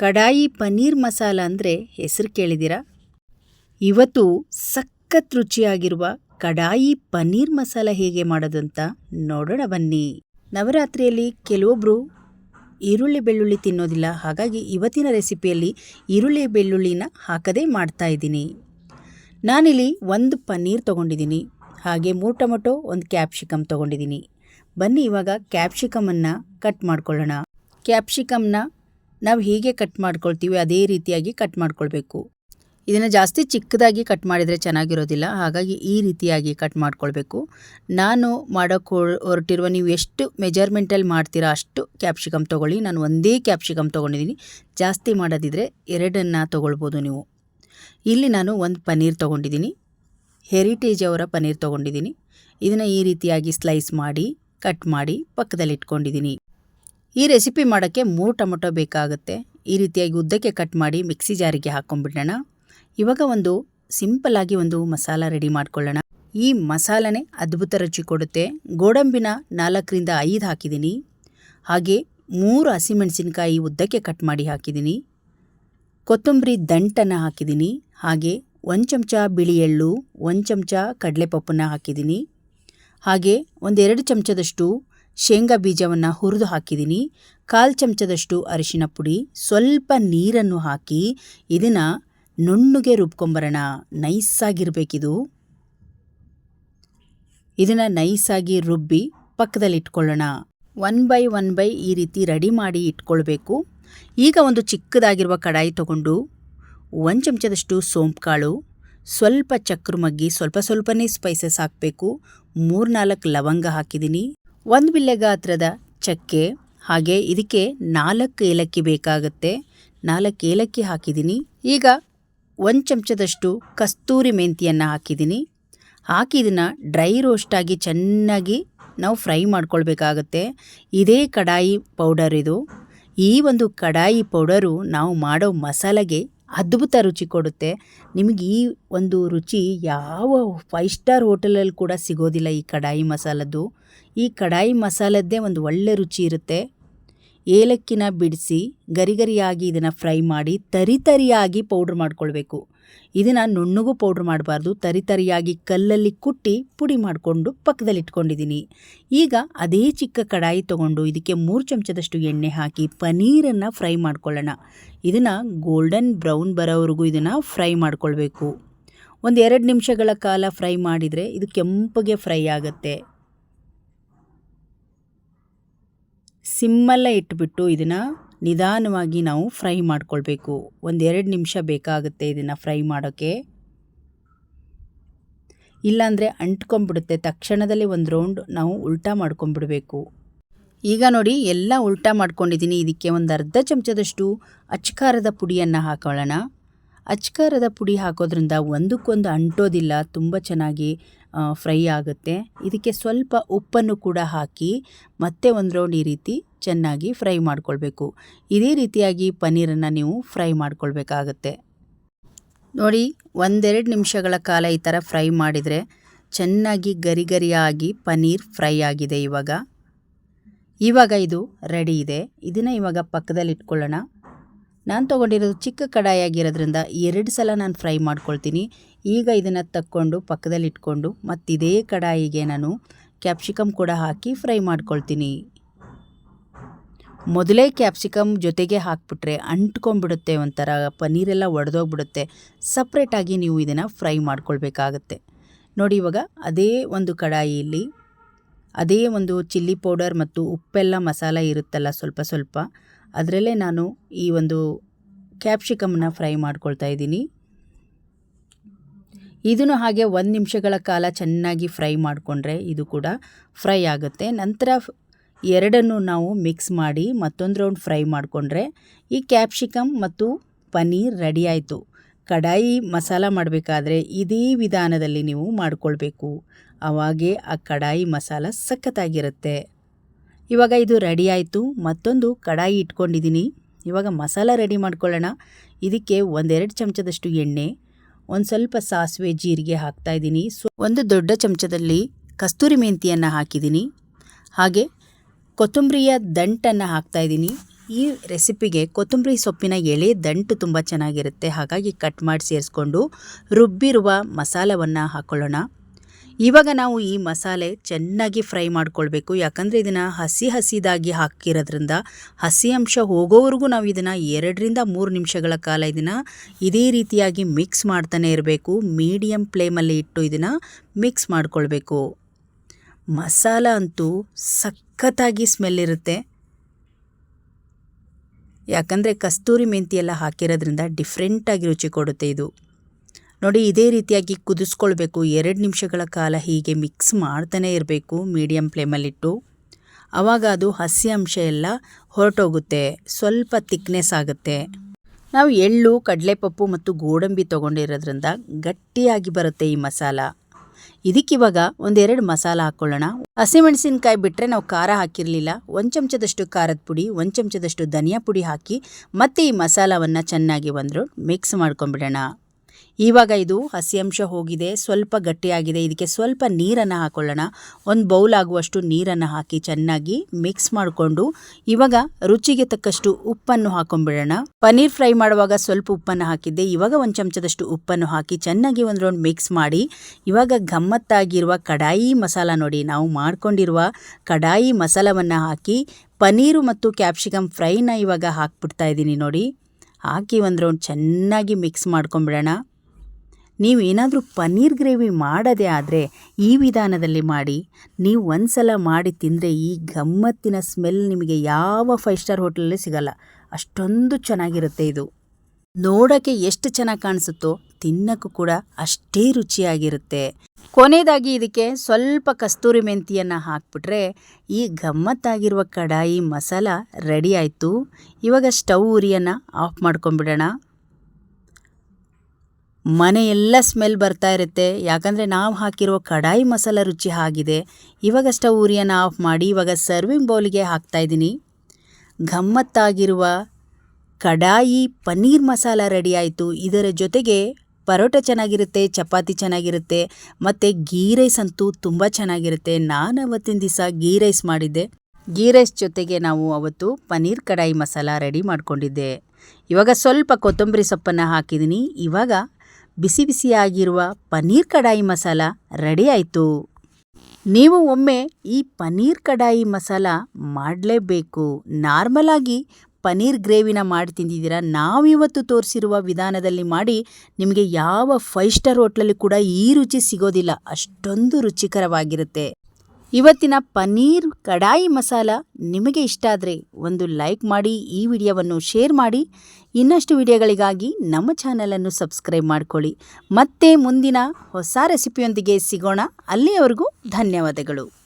ಕಡಾಯಿ ಪನ್ನೀರ್ ಮಸಾಲ ಅಂದರೆ ಹೆಸರು ಕೇಳಿದ್ದೀರಾ? ಇವತ್ತು ಸಖತ್ ರುಚಿಯಾಗಿರುವ ಕಡಾಯಿ ಪನ್ನೀರ್ ಮಸಾಲ ಹೇಗೆ ಮಾಡೋದಂತ ನೋಡೋಣ ಬನ್ನಿ. ನವರಾತ್ರಿಯಲ್ಲಿ ಕೆಲವೊಬ್ಬರು ಈರುಳ್ಳಿ ಬೆಳ್ಳುಳ್ಳಿ ತಿನ್ನೋದಿಲ್ಲ, ಹಾಗಾಗಿ ಇವತ್ತಿನ ರೆಸಿಪಿಯಲ್ಲಿ ಈರುಳ್ಳಿ ಬೆಳ್ಳುಳ್ಳಿನ ಹಾಕದೇ ಮಾಡ್ತಾ ಇದ್ದೀನಿ. ನಾನಿಲ್ಲಿ ಒಂದು ಪನ್ನೀರ್ ತೊಗೊಂಡಿದ್ದೀನಿ, ಹಾಗೆ ಮೂರು ಟೊಮೊಟೊ ಒಂದು ಕ್ಯಾಪ್ಸಿಕಮ್ ತೊಗೊಂಡಿದ್ದೀನಿ. ಬನ್ನಿ ಇವಾಗ ಕ್ಯಾಪ್ಸಿಕಮನ್ನು ಕಟ್ ಮಾಡ್ಕೊಳ್ಳೋಣ. ಕ್ಯಾಪ್ಸಿಕಮ್ನ ನಾವು ಹೀಗೆ ಕಟ್ ಮಾಡ್ಕೊಳ್ತೀವಿ, ಅದೇ ರೀತಿಯಾಗಿ ಕಟ್ ಮಾಡ್ಕೊಳ್ಬೇಕು. ಇದನ್ನು ಜಾಸ್ತಿ ಚಿಕ್ಕದಾಗಿ ಕಟ್ ಮಾಡಿದರೆ ಚೆನ್ನಾಗಿರೋದಿಲ್ಲ, ಹಾಗಾಗಿ ಈ ರೀತಿಯಾಗಿ ಕಟ್ ಮಾಡ್ಕೊಳ್ಬೇಕು. ನಾನು ಮಾಡೋಕ್ಕೆ ಹೊರಟಿರುವ ನೀವು ಎಷ್ಟು ಮೆಜರ್ಮೆಂಟಲ್ಲಿ ಮಾಡ್ತೀರಾ ಅಷ್ಟು ಕ್ಯಾಪ್ಸಿಕಮ್ ತೊಗೊಳ್ಳಿ. ನಾನು ಒಂದೇ ಕ್ಯಾಪ್ಸಿಕಮ್ ತೊಗೊಂಡಿದ್ದೀನಿ. ಜಾಸ್ತಿ ಮಾಡೋದಿದ್ರೆ ಎರಡನ್ನು ತೊಗೊಳ್ಬೋದು ನೀವು. ಇಲ್ಲಿ ನಾನು ಒಂದು ಪನ್ನೀರ್ ತೊಗೊಂಡಿದ್ದೀನಿ. ಹೆರಿಟೇಜ್ ಅವರ ಪನ್ನೀರ್ ತೊಗೊಂಡಿದ್ದೀನಿ. ಇದನ್ನು ಈ ರೀತಿಯಾಗಿ ಸ್ಲೈಸ್ ಮಾಡಿ ಕಟ್ ಮಾಡಿ ಪಕ್ಕದಲ್ಲಿ ಇಟ್ಕೊಂಡಿದ್ದೀನಿ ಈ ರೆಸಿಪಿ ಮಾಡೋಕ್ಕೆ ಮೂರು ಟೊಮೊಟೊ ಬೇಕಾಗುತ್ತೆ. ಈ ರೀತಿಯಾಗಿ ಉದ್ದಕ್ಕೆ ಕಟ್ ಮಾಡಿ ಮಿಕ್ಸಿ ಜಾರಿಗೆ ಹಾಕ್ಕೊಂಡ್ಬಿಡೋಣ ಇವಾಗ ಒಂದು ಸಿಂಪಲ್ಲಾಗಿ ಒಂದು ಮಸಾಲ ರೆಡಿ ಮಾಡ್ಕೊಳ್ಳೋಣ. ಈ ಮಸಾಲನೇ ಅದ್ಭುತ ರುಚಿ ಕೊಡುತ್ತೆ. ಗೋಡಂಬಿನ ನಾಲ್ಕರಿಂದ ಐದು ಹಾಕಿದ್ದೀನಿ. ಹಾಗೆ ಮೂರು ಹಸಿಮೆಣಸಿನಕಾಯಿ ಉದ್ದಕ್ಕೆ ಕಟ್ ಮಾಡಿ ಹಾಕಿದ್ದೀನಿ. ಕೊತ್ತಂಬರಿ ದಂಟನ್ನು ಹಾಕಿದ್ದೀನಿ. ಹಾಗೆ ಒಂದು ಚಮಚ ಬಿಳಿ ಎಳ್ಳು, ಒಂದು ಚಮಚ ಕಡಲೆಪಪ್ಪನ್ನು ಹಾಕಿದ್ದೀನಿ. ಹಾಗೆ ಒಂದೆರಡು ಚಮಚದಷ್ಟು ಶೇಂಗಾ ಬೀಜವನ್ನು ಹುರಿದು ಹಾಕಿದ್ದೀನಿ ಕಾಲು ಚಮಚದಷ್ಟು ಅರಿಶಿನ ಪುಡಿ, ಸ್ವಲ್ಪ ನೀರನ್ನು ಹಾಕಿ ಇದನ್ನು ನುಣ್ಣುಗೆ ರುಬ್ಕೊಂಬರೋಣ. ನೈಸಾಗಿರಬೇಕಿದು. ಇದನ್ನು ನೈಸಾಗಿ ರುಬ್ಬಿ ಪಕ್ಕದಲ್ಲಿ ಇಟ್ಕೊಳ್ಳೋಣ ಒನ್ ಬೈ ಒನ್ ಬೈ ಈ ರೀತಿ ರೆಡಿ ಮಾಡಿ ಇಟ್ಕೊಳ್ಬೇಕು. ಈಗ ಒಂದು ಚಿಕ್ಕದಾಗಿರುವ ಕಡಾಯಿ ತಗೊಂಡು ಒಂದು ಚಮಚದಷ್ಟು ಸೋಂಪು ಕಾಳು ಸ್ವಲ್ಪ ಚಕ್ರ ಮಗ್ಗಿ ಸ್ವಲ್ಪ ಸ್ವಲ್ಪನೇ ಸ್ಪೈಸಸ್ ಹಾಕಬೇಕು. ಮೂರ್ನಾಲ್ಕು ಲವಂಗ ಹಾಕಿದ್ದೀನಿ ಒಂದು ಬಿಲ್ಲೆ ಗಾತ್ರದ ಚಕ್ಕೆ, ಹಾಗೆ ಇದಕ್ಕೆ ನಾಲ್ಕು ಏಲಕ್ಕಿ ಬೇಕಾಗುತ್ತೆ. ನಾಲ್ಕು ಏಲಕ್ಕಿ ಹಾಕಿದ್ದೀನಿ. ಈಗ ಒಂದು ಚಮಚದಷ್ಟು ಕಸ್ತೂರಿ ಮೆಂತಿಯನ್ನು ಹಾಕಿದ್ದೀನಿ. ಹಾಕಿ ಇದನ್ನು ಡ್ರೈ ರೋಸ್ಟಾಗಿ ಚೆನ್ನಾಗಿ ನಾವು ಫ್ರೈ ಮಾಡ್ಕೊಳ್ಬೇಕಾಗತ್ತೆ. ಇದೇ ಕಡಾಯಿ ಪೌಡರ್ ಇದು. ಈ ಒಂದು ಕಡಾಯಿ ಪೌಡರು ನಾವು ಮಾಡೋ ಮಸಾಲೆಗೆ ಅದ್ಭುತ ರುಚಿ ಕೊಡುತ್ತೆ. ನಿಮಗೆ ಈ ಒಂದು ರುಚಿ ಯಾವ ಫೈವ್ ಸ್ಟಾರ್ ಹೋಟೆಲಲ್ಲಿ ಕೂಡ ಸಿಗೋದಿಲ್ಲ ಈ ಕಡಾಯಿ ಮಸಾಲದ್ದು. ಈ ಕಡಾಯಿ ಮಸಾಲದ್ದೇ ಒಂದು ಒಳ್ಳೆ ರುಚಿ ಇರುತ್ತೆ. ಏಲಕ್ಕಿನ ಬಿಡಿಸಿ ಗರಿಗರಿಯಾಗಿ ಇದನ್ನು ಫ್ರೈ ಮಾಡಿ ತರಿತರಿಯಾಗಿ ಪೌಡ್ರ್ ಮಾಡ್ಕೊಳ್ಬೇಕು. ಇದನ್ನು ನುಣ್ಣಗೂ ಪೌಡ್ರ್ ಮಾಡಬಾರ್ದು ತರಿತರಿಯಾಗಿ ಕಲ್ಲಲ್ಲಿ ಕುಟ್ಟಿ ಪುಡಿ ಮಾಡಿಕೊಂಡು ಪಕ್ಕದಲ್ಲಿ ಇಟ್ಕೊಂಡಿದ್ದೀನಿ ಈಗ ಅದೇ ಚಿಕ್ಕ ಕಡಾಯಿ ತೊಗೊಂಡು ಇದಕ್ಕೆ ಮೂರು ಚಮಚದಷ್ಟು ಎಣ್ಣೆ ಹಾಕಿ ಪನೀರನ್ನು ಫ್ರೈ ಮಾಡ್ಕೊಳ್ಳೋಣ. ಇದನ್ನು ಗೋಲ್ಡನ್ ಬ್ರೌನ್ ಬರೋವರೆಗೂ ಇದನ್ನು ಫ್ರೈ ಮಾಡ್ಕೊಳ್ಬೇಕು. ಒಂದು ಎರಡು ನಿಮಿಷಗಳ ಕಾಲ ಫ್ರೈ ಮಾಡಿದರೆ ಇದು ಕೆಂಪಗೆ ಫ್ರೈ ಆಗುತ್ತೆ. ಸಿಮ್ಮಲ್ಲೇ ಇಟ್ಬಿಟ್ಟು ಇದನ್ನು ನಿಧಾನವಾಗಿ ನಾವು ಫ್ರೈ ಮಾಡ್ಕೊಳ್ಬೇಕು. ಒಂದೆರಡು ನಿಮಿಷ ಬೇಕಾಗುತ್ತೆ ಇದನ್ನು ಫ್ರೈ ಮಾಡೋಕ್ಕೆ ಇಲ್ಲಾಂದರೆ ಅಂಟ್ಕೊಂಬಿಡುತ್ತೆ ತಕ್ಷಣದಲ್ಲಿ ಒಂದು ರೌಂಡ್ ನಾವು ಉಲ್ಟಾ ಮಾಡ್ಕೊಂಬಿಡಬೇಕು ಈಗ ನೋಡಿ, ಎಲ್ಲ ಉಲ್ಟಾ ಮಾಡ್ಕೊಂಡಿದ್ದೀನಿ ಇದಕ್ಕೆ ಒಂದು ಅರ್ಧ ಚಮಚದಷ್ಟು ಅಚ್ಕಾರದ ಪುಡಿಯನ್ನು ಹಾಕೊಳ್ಳೋಣ. ಅಚ್ಕಾರದ ಪುಡಿ ಹಾಕೋದ್ರಿಂದ ಒಂದಕ್ಕೊಂದು ಅಂಟೋದಿಲ್ಲ, ತುಂಬ ಚೆನ್ನಾಗಿ ಫ್ರೈ ಆಗುತ್ತೆ. ಇದಕ್ಕೆ ಸ್ವಲ್ಪ ಉಪ್ಪನ್ನು ಕೂಡ ಹಾಕಿ ಮತ್ತೆ ಒಂದು ರೌಂಡ್ ಈ ರೀತಿ ಚೆನ್ನಾಗಿ ಫ್ರೈ ಮಾಡ್ಕೊಳ್ಬೇಕು. ಇದೇ ರೀತಿಯಾಗಿ ಪನ್ನೀರನ್ನು ನೀವು ಫ್ರೈ ಮಾಡ್ಕೊಳ್ಬೇಕಾಗತ್ತೆ. ನೋಡಿ, ಒಂದೆರಡು ನಿಮಿಷಗಳ ಕಾಲ ಈ ಥರ ಫ್ರೈ ಮಾಡಿದರೆ ಚೆನ್ನಾಗಿ ಗರಿ ಗರಿಯಾಗಿ ಪನ್ನೀರ್ ಫ್ರೈ ಆಗಿದೆ ಇವಾಗ. ಇವಾಗ ಇದು ರೆಡಿ ಇದೆ. ಇದನ್ನು ಇವಾಗ ಪಕ್ಕದಲ್ಲಿ ಇಟ್ಕೊಳ್ಳೋಣ ನಾನು ತೊಗೊಂಡಿರೋದು ಚಿಕ್ಕ ಕಡಾಯಿ ಆಗಿರೋದ್ರಿಂದ ಎರಡು ಸಲ ನಾನು ಫ್ರೈ ಮಾಡ್ಕೊಳ್ತೀನಿ. ಈಗ ಇದನ್ನು ತಕ್ಕೊಂಡು ಪಕ್ಕದಲ್ಲಿ ಇಟ್ಕೊಂಡು ಮತ್ತು ಇದೇ ಕಡಾಯಿಗೆ ನಾನು ಕ್ಯಾಪ್ಸಿಕಮ್ ಕೂಡ ಹಾಕಿ ಫ್ರೈ ಮಾಡ್ಕೊಳ್ತೀನಿ. ಮೊದಲೇ ಕ್ಯಾಪ್ಸಿಕಮ್ ಜೊತೆಗೆ ಹಾಕ್ಬಿಟ್ರೆ ಅಂಟ್ಕೊಂಡ್ಬಿಡುತ್ತೆ ಒಂಥರ, ಪನ್ನೀರೆಲ್ಲ ಒಡೆದೋಗ್ಬಿಡುತ್ತೆ. ಸಪ್ರೇಟಾಗಿ ನೀವು ಇದನ್ನು ಫ್ರೈ ಮಾಡ್ಕೊಳ್ಬೇಕಾಗತ್ತೆ. ನೋಡಿ ಇವಾಗ ಅದೇ ಒಂದು ಕಡಾಯಿಯಲ್ಲಿ ಅದೇ ಒಂದು ಚಿಲ್ಲಿ ಪೌಡರ್ ಮತ್ತು ಉಪ್ಪೆಲ್ಲ ಮಸಾಲ ಇರುತ್ತಲ್ಲ ಸ್ವಲ್ಪ ಸ್ವಲ್ಪ ಅದರಲ್ಲೇ ನಾನು ಈ ಒಂದು ಕ್ಯಾಪ್ಸಿಕಮ್ನ ಫ್ರೈ ಮಾಡ್ಕೊಳ್ತಾ ಇದ್ದೀನಿ. ಇದನ್ನು ಹಾಗೆ ಒಂದು ನಿಮಿಷಗಳ ಕಾಲ ಚೆನ್ನಾಗಿ ಫ್ರೈ ಮಾಡಿಕೊಂಡ್ರೆ ಇದು ಕೂಡ ಫ್ರೈ ಆಗುತ್ತೆ. ನಂತರ ಎರಡನ್ನು ನಾವು ಮಿಕ್ಸ್ ಮಾಡಿ ಮತ್ತೊಂದು ರೌಂಡ್ ಫ್ರೈ ಮಾಡಿಕೊಂಡ್ರೆ ಈ ಕ್ಯಾಪ್ಸಿಕಮ್ ಮತ್ತು ಪನ್ನೀರ್ ರೆಡಿ ಆಯಿತು. ಕಡಾಯಿ ಮಸಾಲ ಮಾಡಬೇಕಾದ್ರೆ ಇದೇ ವಿಧಾನದಲ್ಲಿ ನೀವು ಮಾಡಿಕೊಳ್ಬೇಕು. ಅವಾಗೆ ಆ ಕಡಾಯಿ ಮಸಾಲ ಸಖತ್ತಾಗಿರುತ್ತೆ. ಇವಾಗ ಇದು ರೆಡಿ ಆಯಿತು. ಮತ್ತೊಂದು ಕಡಾಯಿ ಇಟ್ಕೊಂಡಿದ್ದೀನಿ ಇವಾಗ ಮಸಾಲ ರೆಡಿ ಮಾಡ್ಕೊಳ್ಳೋಣ. ಇದಕ್ಕೆ ಒಂದೆರಡು ಚಮಚದಷ್ಟು ಎಣ್ಣೆ, ಒಂದು ಸ್ವಲ್ಪ ಸಾಸಿವೆ ಜೀರಿಗೆ ಹಾಕ್ತಾಯಿದ್ದೀನಿ ಸೊ, ಒಂದು ದೊಡ್ಡ ಚಮಚದಲ್ಲಿ ಕಸ್ತೂರಿ ಮೆಂತಿಯನ್ನು ಹಾಕಿದ್ದೀನಿ ಹಾಗೆ ಕೊತ್ತಂಬರಿಯ ದಂಟನ್ನು ಹಾಕ್ತಾಯಿದ್ದೀನಿ ಈ ರೆಸಿಪಿಗೆ ಕೊತ್ತಂಬರಿ ಸೊಪ್ಪಿನ ಎಳೆ ದಂಟು ತುಂಬ ಚೆನ್ನಾಗಿರುತ್ತೆ. ಹಾಗಾಗಿ ಕಟ್ ಮಾಡಿ ಸೇರಿಸ್ಕೊಂಡು ರುಬ್ಬಿರುವ ಮಸಾಲವನ್ನು ಹಾಕ್ಕೊಳ್ಳೋಣ ಇವಾಗ ನಾವು ಈ ಮಸಾಲೆ ಚೆನ್ನಾಗಿ ಫ್ರೈ ಮಾಡ್ಕೊಳ್ಬೇಕು. ಯಾಕಂದರೆ ಇದನ್ನು ಹಸಿ ಹಸಿದಾಗಿ ಹಾಕಿರೋದ್ರಿಂದ ಹಸಿ ಅಂಶ ಹೋಗೋವರೆಗೂ ನಾವು ಇದನ್ನು ಎರಡರಿಂದ ಮೂರು ನಿಮಿಷಗಳ ಕಾಲ ಇದನ್ನು ಇದೇ ರೀತಿಯಾಗಿ ಮಿಕ್ಸ್ ಮಾಡ್ತಾನೆ ಇರಬೇಕು. ಮೀಡಿಯಮ್ ಫ್ಲೇಮಲ್ಲಿ ಇಟ್ಟು ಇದನ್ನು ಮಿಕ್ಸ್ ಮಾಡ್ಕೊಳ್ಬೇಕು. ಮಸಾಲ ಅಂತೂ ಸಖತ್ತಾಗಿ ಸ್ಮೆಲ್ ಇರುತ್ತೆ. ಯಾಕಂದರೆ ಕಸ್ತೂರಿ ಮೆಂತಿ ಎಲ್ಲ ಹಾಕಿರೋದ್ರಿಂದ ಡಿಫ್ರೆಂಟಾಗಿ ರುಚಿ ಕೊಡುತ್ತೆ ಇದು. ನೋಡಿ, ಇದೇ ರೀತಿಯಾಗಿ ಕುದಿಸ್ಕೊಳ್ಬೇಕು. ಎರಡು ನಿಮಿಷಗಳ ಕಾಲ ಹೀಗೆ ಮಿಕ್ಸ್ ಮಾಡ್ತಾನೆ ಇರಬೇಕು, ಮೀಡಿಯಂ ಫ್ಲೇಮಲ್ಲಿಟ್ಟು. ಆವಾಗ ಅದು ಹಸಿ ಅಂಶ ಎಲ್ಲ ಹೊರಟೋಗುತ್ತೆ. ಸ್ವಲ್ಪ ತಿಕ್ನೆಸ್ ಆಗುತ್ತೆ. ನಾವು ಎಳ್ಳು, ಕಡಲೆಪಪ್ಪು ಮತ್ತು ಗೋಡಂಬಿ ತೊಗೊಂಡಿರೋದ್ರಿಂದ ಗಟ್ಟಿಯಾಗಿ ಬರುತ್ತೆ ಈ ಮಸಾಲ. ಇದಕ್ಕಿವಾಗ ಒಂದೆರಡು ಮಸಾಲ ಹಾಕ್ಕೊಳ್ಳೋಣ ಹಸಿಮೆಣಸಿನ್ಕಾಯಿ ಬಿಟ್ಟರೆ ನಾವು ಖಾರ ಹಾಕಿರಲಿಲ್ಲ. ಒಂದು ಚಮಚದಷ್ಟು ಖಾರದ ಪುಡಿ, ಒಂದು ಚಮಚದಷ್ಟು ಧನಿಯಾ ಪುಡಿ ಹಾಕಿ ಮತ್ತೆ ಈ ಮಸಾಲವನ್ನು ಚೆನ್ನಾಗಿ ಒಂದು ಮಿಕ್ಸ್ ಮಾಡ್ಕೊಂಬಿಡೋಣ ಇವಾಗ ಇದು ಹಸಿ ಅಂಶ ಹೋಗಿದೆ, ಸ್ವಲ್ಪ ಗಟ್ಟಿಯಾಗಿದೆ. ಇದಕ್ಕೆ ಸ್ವಲ್ಪ ನೀರನ್ನು ಹಾಕೊಳ್ಳೋಣ. ಒಂದು ಬೌಲ್ ಆಗುವಷ್ಟು ನೀರನ್ನು ಹಾಕಿ ಚೆನ್ನಾಗಿ ಮಿಕ್ಸ್ ಮಾಡಿಕೊಂಡು ಇವಾಗ ರುಚಿಗೆ ತಕ್ಕಷ್ಟು ಉಪ್ಪನ್ನು ಹಾಕೊಂಡ್ಬಿಡೋಣ. ಪನ್ನೀರ್ ಫ್ರೈ ಮಾಡುವಾಗ ಸ್ವಲ್ಪ ಉಪ್ಪನ್ನು ಹಾಕಿದ್ದೆ. ಇವಾಗ ಒಂದು ಚಮಚದಷ್ಟು ಉಪ್ಪನ್ನು ಹಾಕಿ ಚೆನ್ನಾಗಿ ಒಂದು ರೌಂಡ್ ಮಿಕ್ಸ್ ಮಾಡಿ ಇವಾಗ ಗಮ್ಮತ್ತಾಗಿರುವ ಕಡಾಯಿ ಮಸಾಲ ನೋಡಿ. ನಾವು ಮಾಡ್ಕೊಂಡಿರುವ ಕಡಾಯಿ ಮಸಾಲವನ್ನು ಹಾಕಿ ಪನೀರು ಮತ್ತು ಕ್ಯಾಪ್ಸಿಕಮ್ ಫ್ರೈನ ಇವಾಗ ಹಾಕ್ಬಿಡ್ತಾ ಇದ್ದೀನಿ ನೋಡಿ. ಹಾಕಿ ಒಂದು ರೌಂಡ್ ಚೆನ್ನಾಗಿ ಮಿಕ್ಸ್ ಮಾಡ್ಕೊಂಬಿಡೋಣ ನೀವು ಏನಾದರೂ ಪನ್ನೀರ್ ಗ್ರೇವಿ ಮಾಡದೇ ಆದರೆ ಈ ವಿಧಾನದಲ್ಲಿ ಮಾಡಿ, ನೀವು ಒಂದ್ಸಲ ಮಾಡಿ ತಿಂದರೆ ಈ ಗಮ್ಮತ್ತಿನ ಸ್ಮೆಲ್ ನಿಮಗೆ ಯಾವ ಫೈವ್ ಸ್ಟಾರ್ ಹೋಟೆಲಲ್ಲಿ ಸಿಗಲ್ಲ. ಅಷ್ಟೊಂದು ಚೆನ್ನಾಗಿರುತ್ತೆ ಇದು. ನೋಡೋಕ್ಕೆ ಎಷ್ಟು ಚೆನ್ನಾಗಿ ಕಾಣಿಸುತ್ತೋ ತಿನ್ನೋಕ್ಕೂ ಕೂಡ ಅಷ್ಟೇ ರುಚಿಯಾಗಿರುತ್ತೆ. ಕೊನೆಯದಾಗಿ ಇದಕ್ಕೆ ಸ್ವಲ್ಪ ಕಸ್ತೂರಿ ಮೆಂತಿಯನ್ನು ಹಾಕ್ಬಿಟ್ರೆ ಈ ಗಮ್ಮತ್ತಾಗಿರುವ ಕಡಾಯಿ ಮಸಾಲ ರೆಡಿ ಆಯಿತು. ಇವಾಗ ಸ್ಟವ್ ಉರಿಯನ್ನು ಆಫ್ ಮಾಡ್ಕೊಂಬಿಡೋಣ ಮನೆಯೆಲ್ಲ ಸ್ಮೆಲ್ ಬರ್ತಾ ಇರುತ್ತೆ. ಯಾಕಂದರೆ ನಾವು ಹಾಕಿರೋ ಕಡಾಯಿ ಮಸಾಲ ರುಚಿ ಆಗಿದೆ ಇವಾಗ ಸ್ಟವ್ ಉರಿಯನ್ನು ಆಫ್ ಮಾಡಿ ಇವಾಗ ಸರ್ವಿಂಗ್ ಬೌಲಿಗೆ ಹಾಕ್ತಾಯಿದ್ದೀನಿ ಗಮ್ಮತ್ತಾಗಿರುವ ಕಡಾಯಿ ಪನ್ನೀರ್ ಮಸಾಲ ರೆಡಿ ಆಯಿತು. ಇದರ ಜೊತೆಗೆ ಪರೋಟ ಚೆನ್ನಾಗಿರುತ್ತೆ, ಚಪಾತಿ ಚೆನ್ನಾಗಿರುತ್ತೆ, ಮತ್ತು ಗೀ ರೈಸ್ ಅಂತೂ ತುಂಬ ಚೆನ್ನಾಗಿರುತ್ತೆ. ನಾನು ಅವತ್ತಿನ ದಿವಸ ಗೀ ರೈಸ್ ಮಾಡಿದ್ದೆ. ಗೀ ರೈಸ್ ಜೊತೆಗೆ ನಾವು ಅವತ್ತು ಪನ್ನೀರ್ ಕಡಾಯಿ ಮಸಾಲ ರೆಡಿ ಮಾಡಿಕೊಂಡಿದ್ದೆ. ಇವಾಗ ಸ್ವಲ್ಪ ಕೊತ್ತಂಬರಿ ಸೊಪ್ಪನ್ನು ಹಾಕಿದ್ದೀನಿ. ಇವಾಗ ಬಿಸಿ ಬಿಸಿಯಾಗಿರುವ ಪನ್ನೀರ್ ಕಡಾಯಿ ಮಸಾಲ ರೆಡಿ ಆಯಿತು. ನೀವು ಒಮ್ಮೆ ಈ ಪನ್ನೀರ್ ಕಡಾಯಿ ಮಸಾಲ ಮಾಡಲೇಬೇಕು. ನಾರ್ಮಲಾಗಿ ಪನ್ನೀರ್ ಗ್ರೇವಿನ ಮಾಡಿ ತಿಂದಿದ್ದೀರಾ? ನಾವಿವತ್ತು ತೋರಿಸಿರುವ ವಿಧಾನದಲ್ಲಿ ಮಾಡಿ ನಿಮಗೆ ಯಾವ ಫೈವ್ ಸ್ಟಾರ್ ಹೋಟ್ಲಲ್ಲಿ ಕೂಡ ಈ ರುಚಿ ಸಿಗೋದಿಲ್ಲ. ಅಷ್ಟೊಂದು ರುಚಿಕರವಾಗಿರುತ್ತೆ. ಇವತ್ತಿನ ಪನ್ನೀರ್ ಕಡಾಯಿ ಮಸಾಲ ನಿಮಗೆ ಇಷ್ಟ ಆದರೆ ಒಂದು ಲೈಕ್ ಮಾಡಿ ಈ ವಿಡಿಯೋವನ್ನು ಶೇರ್ ಮಾಡಿ. ಇನ್ನಷ್ಟು ವಿಡಿಯೋಗಳಿಗಾಗಿ ನಮ್ಮ ಚಾನಲನ್ನು ಸಬ್ಸ್ಕ್ರೈಬ್ ಮಾಡಿಕೊಳ್ಳಿ. ಮತ್ತೆ ಮುಂದಿನ ಹೊಸ ರೆಸಿಪಿಯೊಂದಿಗೆ ಸಿಗೋಣ. ಅಲ್ಲಿಯವರೆಗೂ ಧನ್ಯವಾದಗಳು.